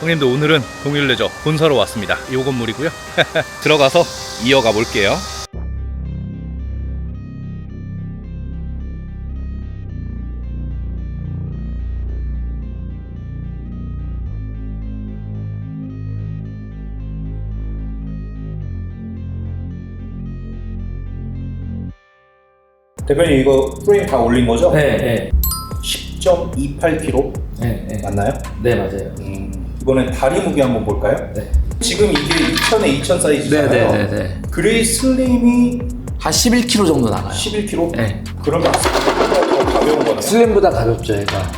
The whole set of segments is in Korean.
형님들 오늘은 동일레저 본사로 왔습니다. 이 건물이고요. 들어가서 이어가 볼게요. 대표님 이거 프레임 다 올린 거죠? 네, 네, 10.28kg 네, 네. 맞나요? 네 맞아요. 음, 이번엔 다리 무게 한번 볼까요? 네. 지금 이게 2000에 2000 네, 사이즈잖아요. 네, 네, 네. 그레이 슬림이 한 11kg 정도 나가요. 11kg? 네. 그러면 슬림보다 더 가벼운 거네요. 슬림보다 가볍죠, 얘가.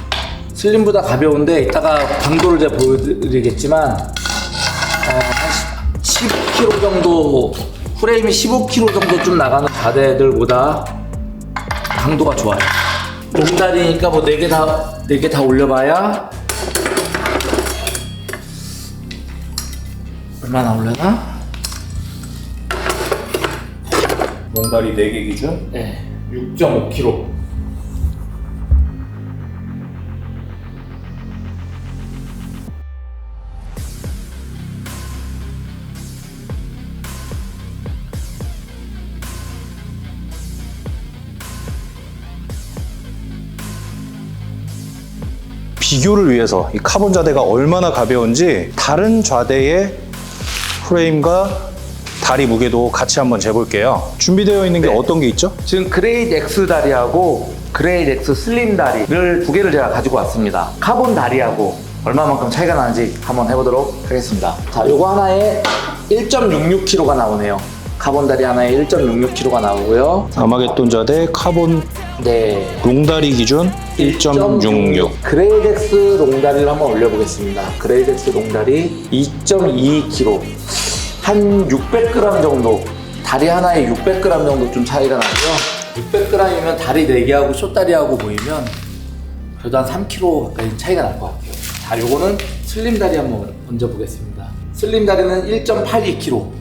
슬림보다 가벼운데 이따가 강도를 제가 보여드리겠지만 어, 한 10kg 정도 프레임이 15kg 정도 좀 나가는 바데들보다 강도가 좋아요. 롱다리니까 뭐 4개 다, 4개 다 올려봐야 얼마나 올려나? 롱다리 4개 기준 네, 6.5kg. 비교를 위해서 이 카본 좌대가 얼마나 가벼운지 다른 좌대의 프레임과 다리 무게도 같이 한번 재볼게요. 준비되어 있는 게 네. 어떤 게 있죠? 지금 그레이드 X 다리하고 그레이드 X 슬림 다리를 두 개를 제가 가지고 왔습니다. 카본 다리하고 얼마만큼 차이가 나는지 한번 해보도록 하겠습니다. 자, 요거 하나에 1.66kg가 나오네요. 카본 다리 하나에 1.66kg가 나오고요. 아마겟돈 좌대 카본 네. 롱다리 기준 1.66. 그레이드 X 롱다리를 한번 올려보겠습니다. 그레이드 X 롱다리 2.22kg. 한 600g 정도. 다리 하나에 600g 정도 좀 차이가 나고요. 600g이면 다리 4개하고 숏다리하고 보이면 그래도 한 3kg 가까이 차이가 날 것 같아요. 자, 요거는 슬림 다리 한번 얹어 보겠습니다. 슬림 다리는 1.82kg.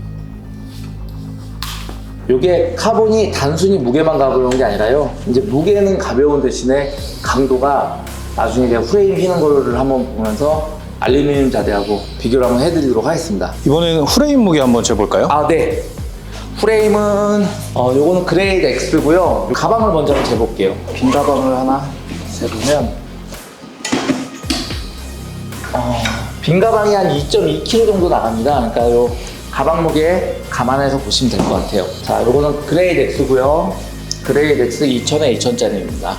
요게 카본이 단순히 무게만 가벼운 게 아니라요. 이제 무게는 가벼운 대신에 강도가 나중에 제가 프레임 휘는 거를 한번 보면서 알루미늄 자대하고 비교를 한번 해드리도록 하겠습니다. 이번에는 프레임 무게 한번 재볼까요? 아, 네. 프레임은 어, 요거는 그레이드 X고요. 가방을 먼저 한번 재볼게요. 빈 가방을 하나 재보면 어, 빈 가방이 한 2.2kg 정도 나갑니다. 그러니까 요 가방 무게 감안해서 보시면 될 것 같아요. 자, 요거는 그레이드 X고요. 그레이드 X 2000에 2000짜리입니다.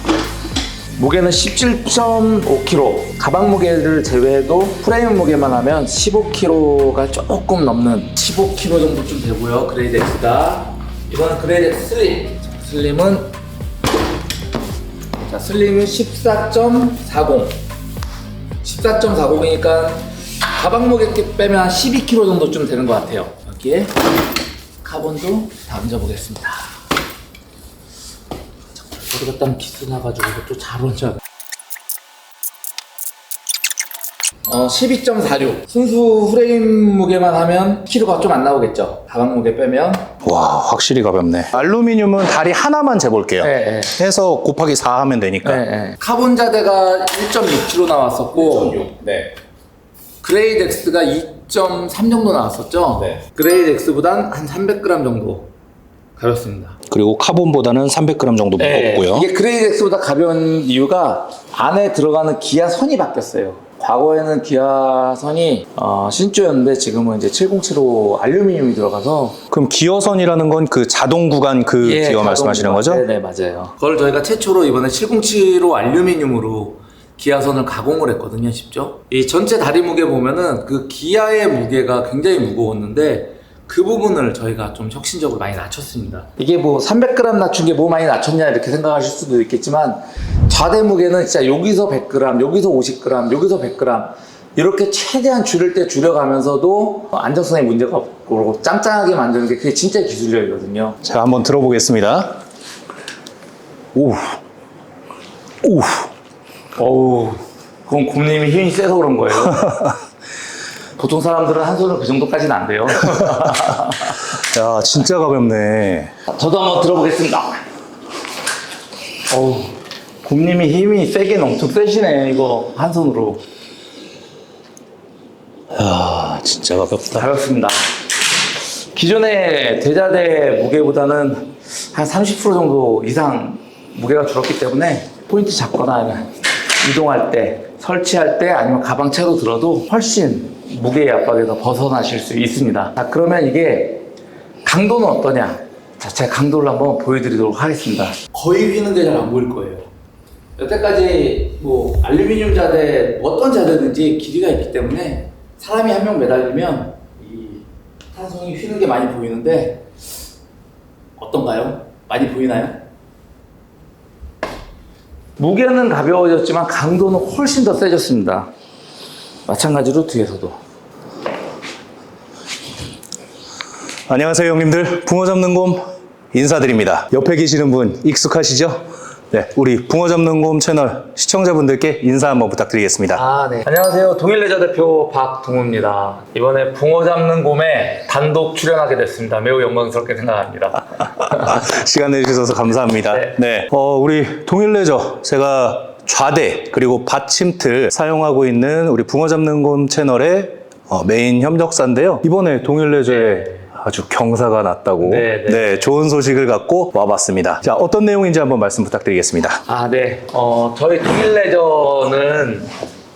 무게는 17.5kg. 가방 무게를 제외해도 프레임 무게만 하면 15kg가 조금 넘는 15kg 정도쯤 되고요. 그레이드 X가. 이거는 그레이드 X 슬림. 자, 슬림은 자, 슬림은 14.40. 14.40이니까 가방 무게 빼면 한 12kg 정도쯤 되는 것 같아요. 여기에 카본도 다 얹어보겠습니다. 어디 갔다 기스 나가지고 또 잘 얹어. 어, 12.46. 순수 프레임 무게만 하면 키로가 좀 안 나오겠죠. 가방 무게 빼면. 와, 확실히 가볍네. 알루미늄은 다리 하나만 재볼게요. 네, 해서 곱하기 4 하면 되니까. 네. 카본 자대가 1.6kg 나왔었고, 네. 그레이드 X가 2.3 정도 나왔었죠. 네. 그레이드 X보단 한 300g 정도 가볍습니다. 그리고 카본보다는 300g 정도 무겁고요. 네. 이게 그레이드 X보다 가벼운 이유가 안에 들어가는 기아 선이 바뀌었어요. 과거에는 기아 선이 어, 신조였는데 지금은 이제 707호 알루미늄이 들어가서 그럼 기어선이라는 건 그 자동 구간 그 예, 기어 말씀하시는 구간. 거죠? 네네 맞아요. 그걸 저희가 최초로 이번에 707호 알루미늄으로 기아선을 가공을 했거든요, 직접. 이 전체 다리 무게 보면은 그 기아의 무게가 굉장히 무거웠는데 그 부분을 저희가 좀 혁신적으로 많이 낮췄습니다. 이게 뭐 300g 낮춘 게 뭐 많이 낮췄냐 이렇게 생각하실 수도 있겠지만 좌대 무게는 진짜 여기서 100g, 여기서 50g, 여기서 100g 이렇게 최대한 줄일 때 줄여가면서도 안정성에 문제가 없고 짱짱하게 만드는 게 그게 진짜 기술력이거든요. 제가 한번 들어보겠습니다. 오, 오, 어우, 그건 곰님이 힘이 세서 그런 거예요. 보통 사람들은 한 손으로 그 정도까지는 안 돼요. 야 진짜 가볍네. 저도 한번 들어보겠습니다. 어우, 곰님이 힘이 세긴 엄청 세시네, 이거, 한 손으로. 야, 진짜 가볍다. 가볍습니다. 기존의 대자대 무게보다는 한 30% 정도 이상 무게가 줄었기 때문에 포인트 잡거나 이동할 때, 설치할 때 아니면 가방 채로 들어도 훨씬 무게의 압박에서 벗어나실 수 있습니다. 자, 그러면 이게 강도는 어떠냐? 자, 제가 강도를 한번 보여드리도록 하겠습니다. 거의 휘는데 잘 안 보일 거예요. 여태까지 뭐 알루미늄 자대 어떤 자대든지 길이가 있기 때문에 사람이 한 명 매달리면 이 탄성이 휘는 게 많이 보이는데 어떤가요? 많이 보이나요? 무게는 가벼워졌지만 강도는 훨씬 더 세졌습니다. 마찬가지로 뒤에서도. 안녕하세요, 형님들. 붕어 잡는 곰 인사드립니다. 옆에 계시는 분 익숙하시죠? 네, 우리 붕어 잡는 곰 채널 시청자분들께 인사 한번 부탁드리겠습니다. 아, 네. 안녕하세요. 동일레저 대표 박동우입니다. 이번에 붕어 잡는 곰에 단독 출연하게 됐습니다. 매우 영광스럽게 생각합니다. 시간 내주셔서 감사합니다. 네. 네. 어, 우리 동일레저 제가 좌대 그리고 받침틀 사용하고 있는 우리 붕어 잡는 곰 채널의 어, 메인 협력사인데요. 이번에 동일레저에 아주 경사가 났다고 네, 네. 좋은 소식을 갖고 와봤습니다. 자, 어떤 내용인지 한번 말씀 부탁드리겠습니다. 아, 네. 어, 저희 동일레저는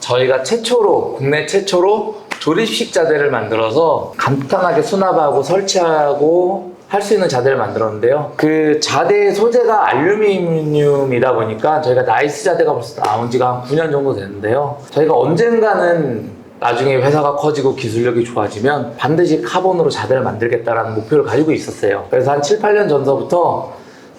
저희가 최초로, 국내 최초로 조립식 자재를 만들어서 간단하게 수납하고 설치하고 할 수 있는 자재를 만들었는데요. 그 자재 소재가 알루미늄이다 보니까 저희가 나이스 자재가 벌써 나온 지가 한 9년 정도 됐는데요. 저희가 언젠가는 나중에 회사가 커지고 기술력이 좋아지면 반드시 카본으로 자재를 만들겠다라는 목표를 가지고 있었어요. 그래서 한 7, 8년 전서부터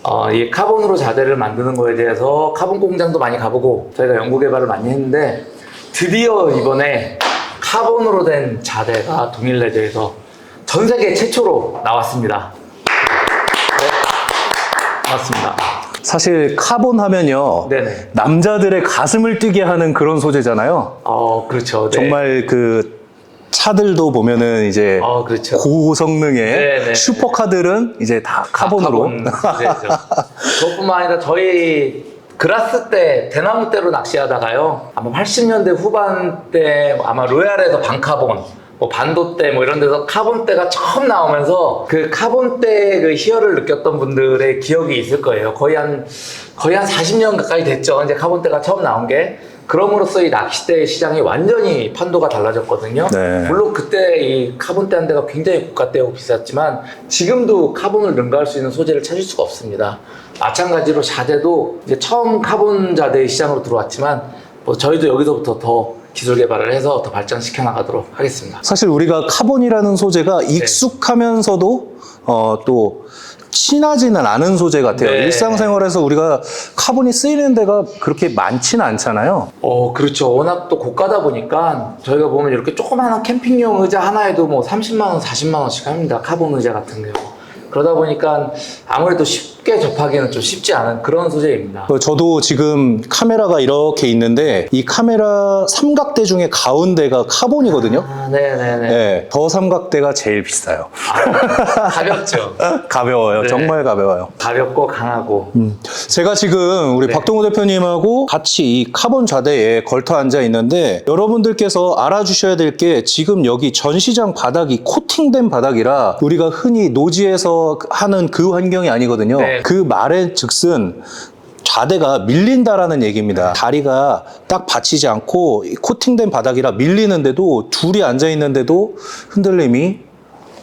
어, 이 카본으로 자재를 만드는 거에 대해서 카본 공장도 많이 가보고 저희가 연구 개발을 많이 했는데 드디어 이번에 카본으로 된 자재가 동일 레저에서 전 세계 최초로 나왔습니다. 네, 나왔습니다. 사실 카본 하면요. 네네. 남자들의 가슴을 뛰게 하는 그런 소재잖아요. 어, 그렇죠. 네. 정말 그 차들도 보면은 이제 어, 그렇죠. 고성능의 네, 네. 슈퍼카들은 이제 다 카본으로 카본 소재죠. 그것뿐만 아니라 저희 그라스 때 대나무 때로 낚시하다가요 아마 80년대 후반 때 아마 로얄에서 반카본 뭐 반도 때뭐 이런 데서 카본 때가 처음 나오면서 그 카본 때그 희열을 느꼈던 분들의 기억이 있을 거예요. 거의 한 거의 한 40년 가까이 됐죠. 이제 카본 때가 처음 나온 게 그럼으로써 이 낚싯대 시장이 완전히 판도가 달라졌거든요. 네. 물론 그때 이 카본대 한 대가 굉장히 고가되고 비쌌지만 지금도 카본을 능가할 수 있는 소재를 찾을 수가 없습니다. 마찬가지로 자재도 이제 처음 카본 자재 시장으로 들어왔지만 뭐 저희도 여기서부터 더 기술 개발을 해서 더 발전시켜 나가도록 하겠습니다. 사실 우리가 카본이라는 소재가 네. 익숙하면서도 어, 또 친하지는 않은 소재 같아요. 네. 일상생활에서 우리가 카본이 쓰이는 데가 그렇게 많지는 않잖아요. 어, 그렇죠. 워낙 또 고가다 보니까 저희가 보면 이렇게 조그마한 캠핑용 의자 하나에도 뭐 30만 원, 40만 원씩 합니다. 카본 의자 같은 경우. 그러다 보니까 아무래도 쉽 게 접하기는 좀 쉽지 않은 그런 소재입니다. 그 저도 지금 카메라가 이렇게 있는데 이 카메라 삼각대 중에 가운데가 카본이거든요. 아, 네네네. 네, 더 삼각대가 제일 비싸요. 아, 가볍죠. 가벼워요. 네. 정말 가벼워요. 가볍고 강하고. 음. 제가 지금 우리 네. 박동호 대표님하고 같이 이 카본 좌대에 걸터 앉아 있는데 여러분들께서 알아주셔야 될 게 지금 여기 전시장 바닥이 코팅된 바닥이라 우리가 흔히 노지에서 하는 그 환경이 아니거든요. 네. 그 말의 즉슨 좌대가 밀린다라는 얘기입니다. 다리가 딱 받치지 않고 이 코팅된 바닥이라 밀리는데도 둘이 앉아 있는데도 흔들림이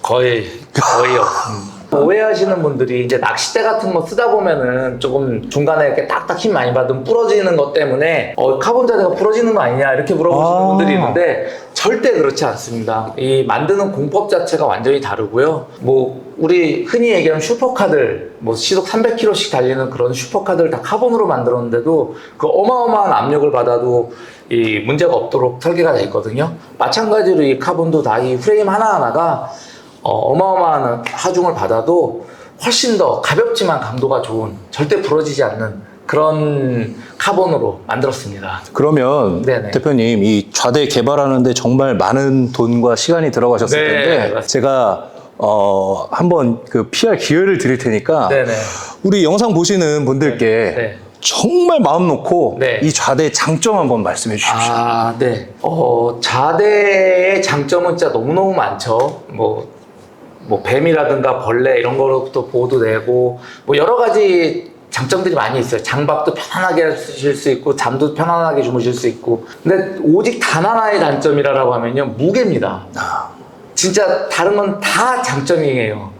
거의, 거의 없습니다. 오해하시는 분들이 이제 낚싯대 같은 거 쓰다 보면은 조금 중간에 이렇게 딱딱 힘 많이 받으면 부러지는 것 때문에 어, 카본 자재가 부러지는 거 아니냐 이렇게 물어보시는 아. 분들이 있는데 절대 그렇지 않습니다. 이 만드는 공법 자체가 완전히 다르고요. 뭐 우리 흔히 얘기하는 슈퍼카들 뭐 시속 300km씩 달리는 그런 슈퍼카들 다 카본으로 만들었는데도 그 어마어마한 압력을 받아도 이 문제가 없도록 설계가 돼 있거든요. 마찬가지로 이 카본도 다 이 프레임 하나하나가 어, 마어마한 하중을 받아도 훨씬 더 가볍지만 강도가 좋은 절대 부러지지 않는 그런 카본으로 만들었습니다. 그러면 네네. 대표님 이 좌대 개발하는데 정말 많은 돈과 시간이 들어가셨을 네, 텐데 맞습니다. 제가 어 한번 그 PR 기회를 드릴 테니까 네네. 우리 영상 보시는 분들께 네. 정말 마음 놓고 네. 이 좌대 장점 한번 말씀해 주십시오. 아, 네. 어, 자대의 장점은 진짜 너무너무 많죠. 뭐, 뭐 뱀이라든가 벌레 이런 거로부터 보호도 되고 뭐 여러 가지 장점들이 많이 있어요. 장박도 편안하게 하실 수 있고 잠도 편안하게 주무실 수 있고. 근데 오직 단 하나의 단점이라고 하면요 무게입니다. 진짜 다른 건 다 장점이에요.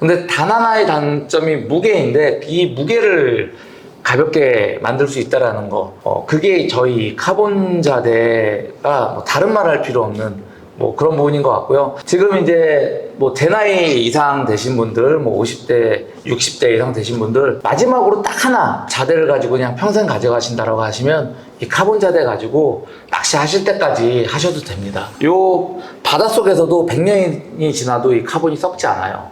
근데 단 하나의 단점이 무게인데 이 무게를 가볍게 만들 수 있다라는 거. 어, 그게 저희 카본 자대가 뭐 다른 말 할 필요 없는 뭐 그런 부분인 것 같고요. 지금 이제 뭐 제 나이 이상 되신 분들, 뭐 50대, 60대 이상 되신 분들 마지막으로 딱 하나 자대를 가지고 그냥 평생 가져가신다라고 하시면 이 카본 자대 가지고 낚시하실 때까지 하셔도 됩니다. 요 바닷속에서도 100년이 지나도 이 카본이 썩지 않아요.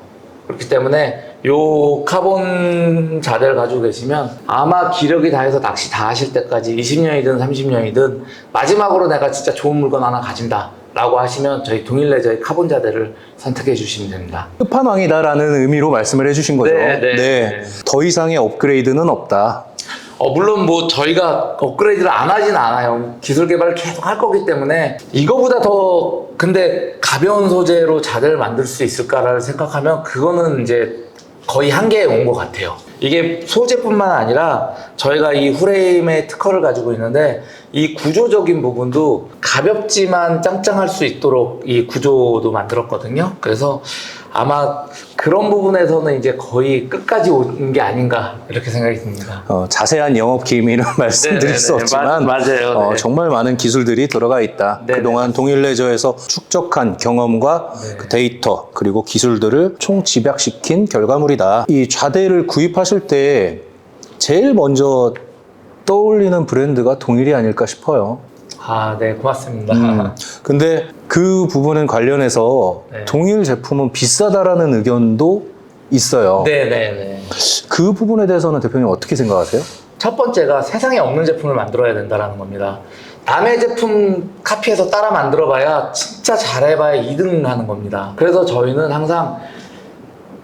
그렇기 때문에 요 카본 자대를 가지고 계시면 아마 기력이 다해서 낚시 다 하실 때까지 20년이든 30년이든 마지막으로 내가 진짜 좋은 물건 하나 가진다 라고 하시면 저희 동일레저의 카본 자대를 선택해 주시면 됩니다. 끝판왕이다라는 의미로 말씀을 해주신 거죠. 네, 네, 네. 더 이상의 업그레이드는 없다. 어, 물론 뭐 저희가 업그레이드를 안 하진 않아요. 기술 개발을 계속 할 거기 때문에 이거보다 더 근데 가벼운 소재로 자대를 만들 수 있을까를 생각하면 그거는 이제 거의 한계에 온 것 같아요. 이게 소재뿐만 아니라 저희가 이 후레임의 특허를 가지고 있는데 이 구조적인 부분도 가볍지만 짱짱할 수 있도록 이 구조도 만들었거든요. 그래서 아마 그런 부분에서는 이제 거의 끝까지 온 게 아닌가 이렇게 생각이 듭니다. 어, 자세한 영업 기밀은 말씀드릴 수 네네네. 없지만 마- 맞아요. 어, 네. 정말 많은 기술들이 들어가 있다. 네네. 그동안 동일 레저에서 축적한 경험과 네. 그 데이터 그리고 기술들을 총 집약시킨 결과물이다. 이 좌대를 구입하실 때 제일 먼저 떠올리는 브랜드가 동일이 아닐까 싶어요. 아, 네, 고맙습니다. 음, 근데 그 부분에 관련해서 네. 동일 제품은 비싸다라는 의견도 있어요. 네, 네, 네. 그 부분에 대해서는 대표님 어떻게 생각하세요? 첫 번째가 세상에 없는 제품을 만들어야 된다는 겁니다. 남의 제품 카피해서 따라 만들어봐야 진짜 잘해봐야 2등 하는 겁니다. 그래서 저희는 항상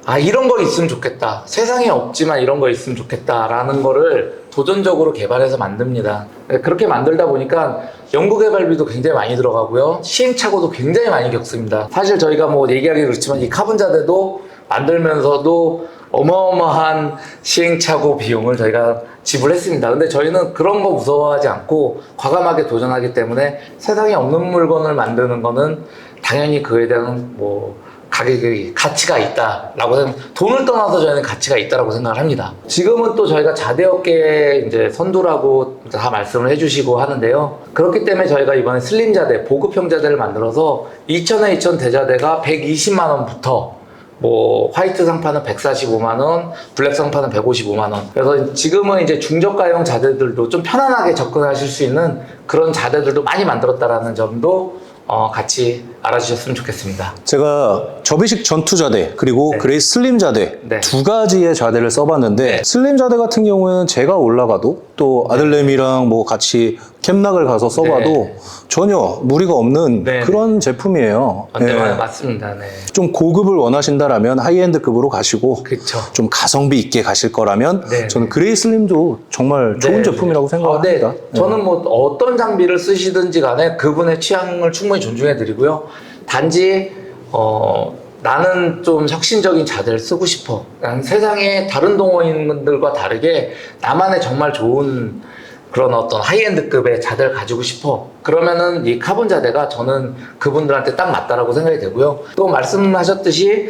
아 이런 거 있으면 좋겠다. 세상에 없지만 이런 거 있으면 좋겠다라는 거를 도전적으로 개발해서 만듭니다. 네, 그렇게 만들다 보니까 연구 개발비도 굉장히 많이 들어가고요. 시행착오도 굉장히 많이 겪습니다. 사실 저희가 뭐 얘기하기 그렇지만 이 카본 자대도 만들면서도 어마어마한 시행착오 비용을 저희가 지불했습니다. 근데 저희는 그런 거 무서워하지 않고 과감하게 도전하기 때문에 세상에 없는 물건을 만드는 거는 당연히 그에 대한 뭐 가격이 가치가 있다라고 생각, 돈을 떠나서 저희는 가치가 있다라고 생각을 합니다. 지금은 또 저희가 자대업계 이제 선두라고 다 말씀을 해주시고 하는데요. 그렇기 때문에 저희가 이번에 슬림 자대, 보급형 자대를 만들어서 2000에 2000 대자대가 120만 원부터 뭐 화이트 상판은 145만 원, 블랙 상판은 155만 원. 그래서 지금은 이제 중저가형 자재들도 좀 편안하게 접근하실 수 있는 그런 자재들도 많이 만들었다라는 점도 어, 같이 알아주셨으면 좋겠습니다. 제가 접이식 전투 자대 그리고 네. 그레이 슬림 자대 네. 두 가지의 자대를 써봤는데 네. 슬림 자대 같은 경우에는 제가 올라가도 또 아들내미랑 뭐 같이 캠락을 가서 써봐도 네. 전혀 무리가 없는 네. 그런 제품이에요. 네, 예. 맞습니다. 네. 좀 고급을 원하신다라면 하이엔드급으로 가시고 그쵸. 좀 가성비 있게 가실 거라면 네. 저는 그레이 슬림도 정말 좋은 네. 제품이라고 생각합니다. 어, 네. 저는 뭐 어떤 장비를 쓰시든지 간에 그분의 취향을 충분히 존중해 드리고요. 단지 어 나는 좀 혁신적인 자재를 쓰고 싶어. 난 세상에 다른 동호인들과 다르게 나만의 정말 좋은 그런 어떤 하이엔드급의 자재를 가지고 싶어. 그러면은 이 카본 자재가 저는 그분들한테 딱 맞다라고 생각이 되고요. 또 말씀하셨듯이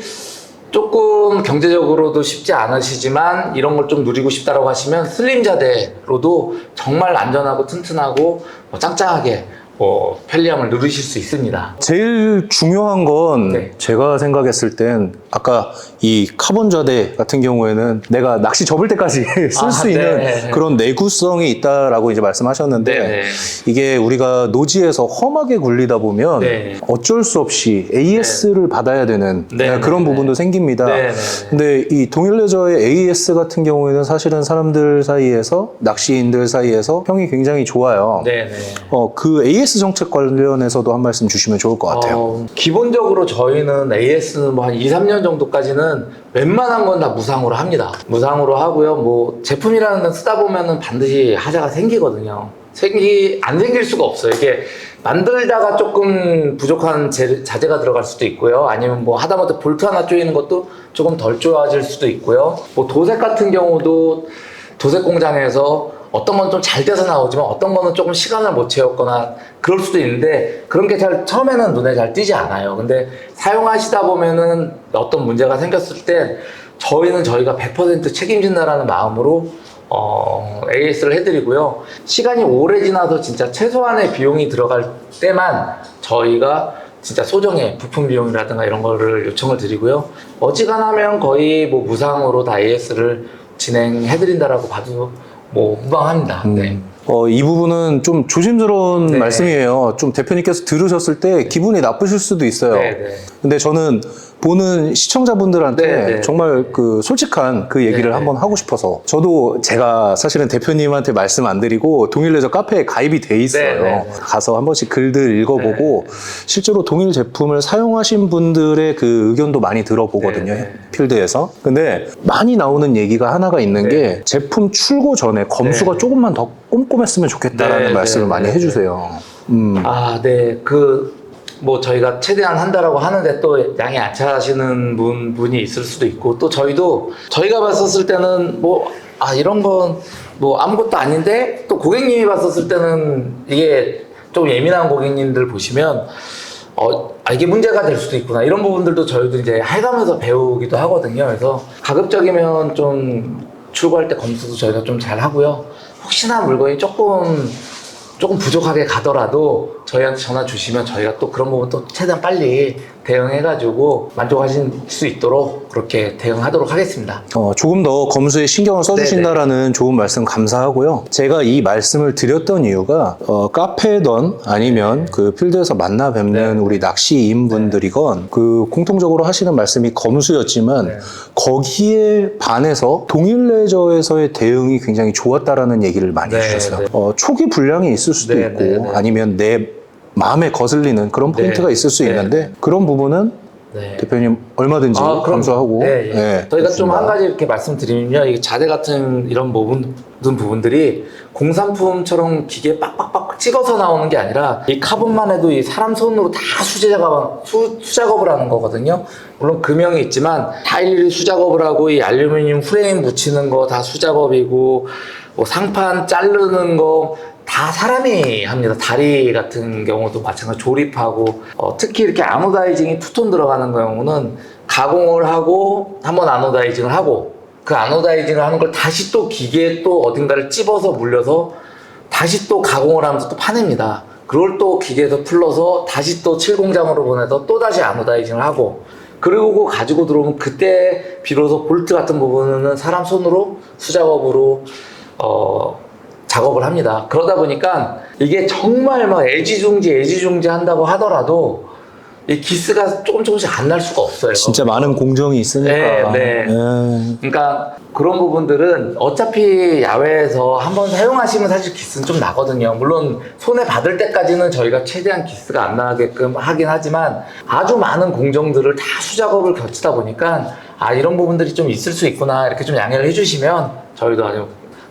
조금 경제적으로도 쉽지 않으시지만 이런 걸 좀 누리고 싶다라고 하시면 슬림 자대로도 정말 안전하고 튼튼하고 뭐 짱짱하게 뭐 편리함을 누리실 수 있습니다. 제일 중요한 건 네. 제가 생각했을 땐 아까 이 카본 자대 같은 경우에는 내가 낚시 접을 때까지 쓸 아, 수 네. 있는 그런 내구성이 있다라고 이제 말씀하셨는데 네. 이게 우리가 노지에서 험하게 굴리다 보면 네. 어쩔 수 없이 AS를 받아야 되는 네, 그런 네, 부분도 생깁니다. 네, 네. 근데 이 동일레저의 AS 같은 경우에는 사실은 사람들 사이에서 낚시인들 사이에서 평이 굉장히 좋아요. 네네. 어, 그 AS 정책 관련해서도 한 말씀 주시면 좋을 것 같아요. 어, 기본적으로 저희는 AS는 뭐 한 2, 3년 정도까지는 웬만한 건 다 무상으로 합니다. 무상으로 하고요. 뭐 제품이라는 건 쓰다 보면은 반드시 하자가 생기거든요. 생기 안 생길 수가 없어요. 이게 만들다가 조금 부족한 재- 자재가 들어갈 수도 있고요. 아니면 뭐 하다못해 볼트 하나 조이는 것도 조금 덜 좋아질 수도 있고요. 뭐 도색 같은 경우도 도색 공장에서 어떤 건 좀 잘 돼서 나오지만 어떤 거는 조금 시간을 못 채웠거나 그럴 수도 있는데 그런 게 잘 처음에는 눈에 잘 띄지 않아요. 근데 사용하시다 보면은 어떤 문제가 생겼을 때 저희는 저희가 100% 책임진다라는 마음으로 어, AS를 해드리고요. 시간이 오래 지나서 진짜 최소한의 비용이 들어갈 때만 저희가 진짜 소정의 부품 비용이라든가 이런 거를 요청을 드리고요. 어지간하면 거의 뭐 무상으로 다 AS를 진행해드린다라고 봐도 뭐 무방합니다. 네. 어, 이 부분은 좀 조심스러운 네. 말씀이에요. 좀 대표님께서 들으셨을 때 기분이 나쁘실 수도 있어요. 네, 네. 근데 저는 보는 시청자분들한테 네, 네. 정말 그 솔직한 그 얘기를 네, 한번 하고 싶어서 저도 제가 사실은 대표님한테 말씀 안 드리고 동일레저 카페에 가입이 돼 있어요. 네, 네, 네. 가서 한 번씩 글들 읽어보고 실제로 동일 제품을 사용하신 분들의 그 의견도 많이 들어보거든요. 네, 네. 필드에서. 근데 많이 나오는 얘기가 하나가 있는 네. 게 제품 출고 전에 검수가 네. 조금만 더 꼼꼼했으면 좋겠다라는 네, 말씀을 네, 많이 네, 해주세요. 음. 아, 네. 그, 뭐, 저희가 최대한 한다라고 하는데 또 양이 안 차시는 분, 분이 있을 수도 있고, 또 저희도, 저희가 봤었을 때는 뭐, 아, 이런 건 뭐 아무것도 아닌데, 또 고객님이 봤었을 때는 이게 좀 예민한 고객님들 보시면, 어, 아, 이게 문제가 될 수도 있구나. 이런 부분들도 저희도 이제 해가면서 배우기도 하거든요. 그래서 가급적이면 좀 출고할 때 검수도 저희가 좀 잘 하고요. 혹시나 물건이 조금 조금 부족하게 가더라도 저희한테 전화 주시면 저희가 또 그런 부분 또 최대한 빨리 대응해가지고 만족하실 수 있도록 그렇게 대응하도록 하겠습니다. 어, 조금 더 검수에 신경을 써주신다라는 좋은 말씀 감사하고요. 제가 이 말씀을 드렸던 이유가 어, 카페든 아니면 그 필드에서 만나 뵙는 네. 우리 낚시인분들이건 그 공통적으로 하시는 말씀이 검수였지만 네. 거기에 반해서 동일 레저에서의 대응이 굉장히 좋았다라는 얘기를 많이 네, 해주셨어요. 네. 어, 초기 불량이 있을 수도 네, 있고 네, 네. 아니면 내 마음에 거슬리는 그런 네. 포인트가 있을 수 네. 있는데 그런 부분은 네. 대표님 얼마든지 아, 그럼- 감수하고 네, 예. 네, 저희가 좀. 한 가지 이렇게 말씀드리면요. 이 자재 같은 이런 부분, 모든 부분들이 공산품처럼 기계에 빡빡빡 찍어서 나오는 게 아니라 이 카본만 해도 이 사람 손으로 다 수제작업, 수, 수작업을 하는 거거든요. 물론 금형이 있지만 다 일일이 수작업을 하고 이 알루미늄 프레임 붙이는 거 다 수작업이고 뭐 상판 자르는 거 다 사람이 합니다. 다리 같은 경우도 마찬가지 조립하고 어, 특히 이렇게 아노다이징이 투톤 들어가는 경우는 가공을 하고 한번 아노다이징을 하고 그 아노다이징을 하는 걸 다시 또 기계에 또 어딘가를 찝어서 물려서 다시 또 가공을 하면서 또 파냅니다. 그걸 또 기계에서 풀러서 다시 또 칠공장으로 보내서 또 다시 아노다이징을 하고 그리고 가지고 들어오면 그때 비로소 볼트 같은 부분은 사람 손으로 수작업으로 어 작업을 합니다. 그러다 보니까 이게 정말 막 애지중지 애지중지 한다고 하더라도 이 기스가 조금 조금씩 안 날 수가 없어요. 진짜 많은 공정이 있으니까. 네, 네. 예. 그러니까 그런 부분들은 어차피 야외에서 한번 사용하시면 사실 기스는 좀 나거든요. 물론 손에 받을 때까지는 저희가 최대한 기스가 안 나게끔 하긴 하지만 아주 많은 공정들을 다 수작업을 거치다 보니까 아 이런 부분들이 좀 있을 수 있구나 이렇게 좀 양해를 해주시면 저희도 아주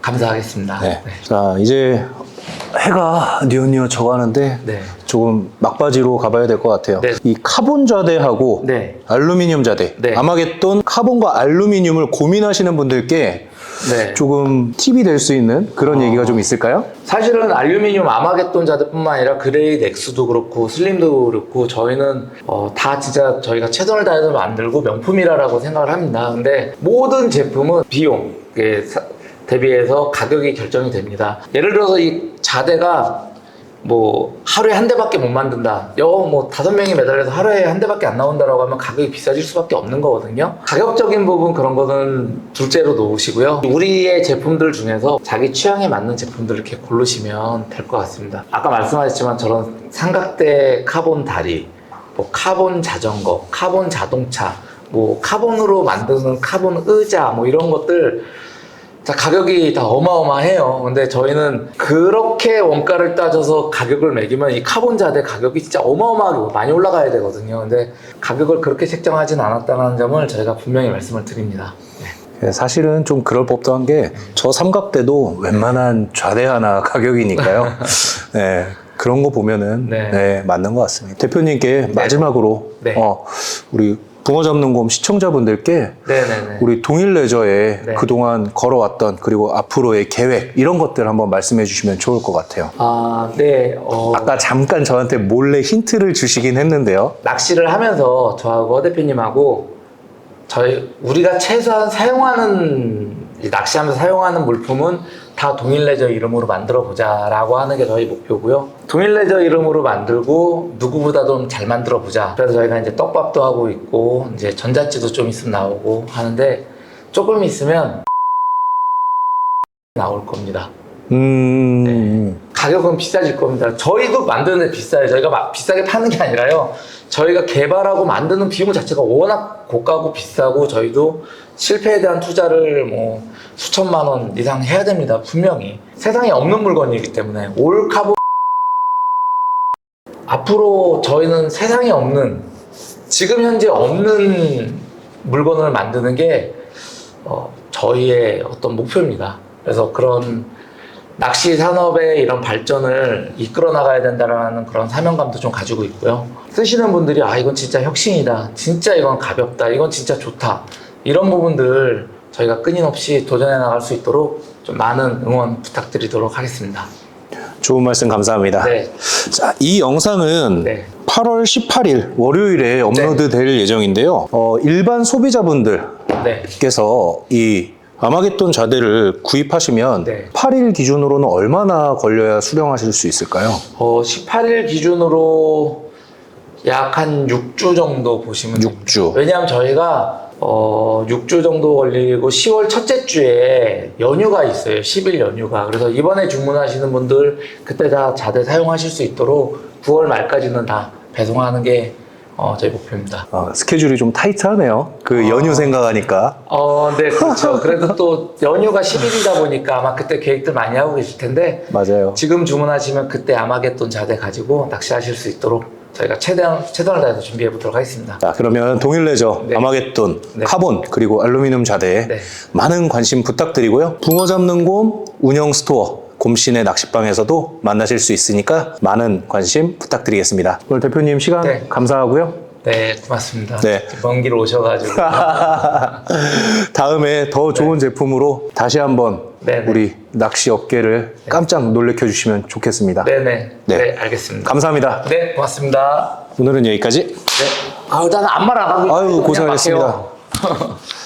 감사하겠습니다. 네. 자, 이제 해가 뉘엿뉘엿 져가는데 네. 조금 막바지로 가봐야 될 것 같아요. 네. 이 카본 자대하고 네. 알루미늄 자대. 네. 아마겟돈 카본과 알루미늄을 고민하시는 분들께 네. 조금 팁이 될 수 있는 그런 얘기가 좀 있을까요? 사실은 알루미늄 아마겟돈 자재뿐만 아니라 그레이드 엑스도 그렇고 슬림도 그렇고 저희는 어, 다 진짜 저희가 최선을 다해서 만들고 명품이라고 생각을 합니다. 근데 모든 제품은 비용 에 대비해서 가격이 결정이 됩니다. 예를 들어서 이 자대가 뭐 하루에 한 대밖에 못 만든다. 여뭐 다섯 명이 매달려서 하루에 한 대밖에 안 나온다라고 하면 가격이 비싸질 수밖에 없는 거거든요. 가격적인 부분 그런 거는 둘째로 놓으시고요. 우리의 제품들 중에서 자기 취향에 맞는 제품들을 이렇게 고르시면 될 것 같습니다. 아까 말씀하셨지만 저런 삼각대 카본 다리, 뭐 카본 자전거, 카본 자동차, 뭐 카본으로 만드는 카본 의자 뭐 이런 것들 자, 가격이 다 어마어마해요. 근데 저희는 그렇게 원가를 따져서 가격을 매기면 이 카본 자재 가격이 진짜 어마어마하게 많이 올라가야 되거든요. 근데 가격을 그렇게 책정하진 않았다는 점을 저희가 분명히 말씀을 드립니다. 네. 사실은 좀 그럴 법도 한 게 저 삼각대도 웬만한 좌대 하나 가격이니까요. 네, 그런 거 보면은 네. 네, 맞는 것 같습니다. 대표님께 마지막으로 네. 어, 우리 붕어 잡는 곰 시청자분들께 네네네. 우리 동일 레저에 네. 그동안 걸어왔던 그리고 앞으로의 계획 이런 것들 한번 말씀해 주시면 좋을 것 같아요. 아, 네. 어, 아까 잠깐 저한테 몰래 힌트를 주시긴 했는데요. 낚시를 하면서 저하고 허 대표님하고 저희 우리가 최소한 사용하는 이 낚시하면서 사용하는 물품은 다 동일 레저 이름으로 만들어 보자라고 하는 게 저희 목표고요. 동일 레저 이름으로 만들고 누구보다 좀 잘 만들어 보자. 그래서 저희가 이제 떡밥도 하고 있고 이제 전자찌도 좀 있으면 나오고 하는데 조금 있으면 나올 겁니다. 음, 가격은 비싸질 겁니다. 저희도 만드는 데 비싸요. 저희가 막 비싸게 파는 게 아니라요. 저희가 개발하고 만드는 비용 자체가 워낙 고가고 비싸고 저희도 실패에 대한 투자를 뭐 수천만 원 이상 해야 됩니다. 분명히. 세상에 없는 물건이기 때문에 올 카본 앞으로 저희는 세상에 없는 지금 현재 없는 물건을 만드는 게 어, 저희의 어떤 목표입니다. 그래서 그런 낚시 산업의 이런 발전을 이끌어 나가야 된다라는 그런 사명감도 좀 가지고 있고요. 쓰시는 분들이 아 이건 진짜 혁신이다. 진짜 이건 가볍다. 이건 진짜 좋다. 이런 부분들 저희가 끊임없이 도전해 나갈 수 있도록 좀 많은 응원 부탁드리도록 하겠습니다. 좋은 말씀 감사합니다. 네. 자, 이 영상은 네. 8월 18일 월요일에 업로드 될 예정인데요. 어, 일반 소비자분들께서 네. 이 아마겟돈 자대를 구입하시면 네. 8일 기준으로는 얼마나 걸려야 수령하실 수 있을까요? 어, 18일 기준으로 약 한 6주 정도 보시면 됩니다. 6주. 왜냐하면 저희가 어, 6주 정도 걸리고 10월 첫째 주에 연휴가 있어요. 10일 연휴가. 그래서 이번에 주문하시는 분들 그때 다 자대 사용하실 수 있도록 9월 말까지는 다 배송하는 게 어, 저희 목표입니다. 어, 스케줄이 좀 타이트하네요. 그 연휴 생각하니까. 어, 네, 그렇죠. 그래도 또 연휴가 10일이다 보니까 아마 그때 계획들 많이 하고 계실 텐데 맞아요. 지금 주문하시면 그때 아마겟돈 자대 가지고 낚시하실 수 있도록 저희가 최대한 최선을 다해서 준비해 보도록 하겠습니다. 자, 그러면 동일레저, 네. 아마겟돈, 네. 카본, 그리고 알루미늄 자대에 네. 많은 관심 부탁드리고요. 붕어 잡는 곰 운영 스토어, 곰신의 낚시방에서도 만나실 수 있으니까 많은 관심 부탁드리겠습니다. 오늘 대표님 시간 네. 감사하고요. 네, 고맙습니다. 네. 먼길 오셔가지고. 다음에 더 좋은 제품으로 다시 한번 네, 네. 우리 낚시 업계를 깜짝 놀래켜 주시면 좋겠습니다. 네네. 네. 네. 알겠습니다. 감사합니다. 네, 고맙습니다. 오늘은 여기까지. 네. 아우, 나는 아무 말 안 하고. 아유, 고생하셨습니다.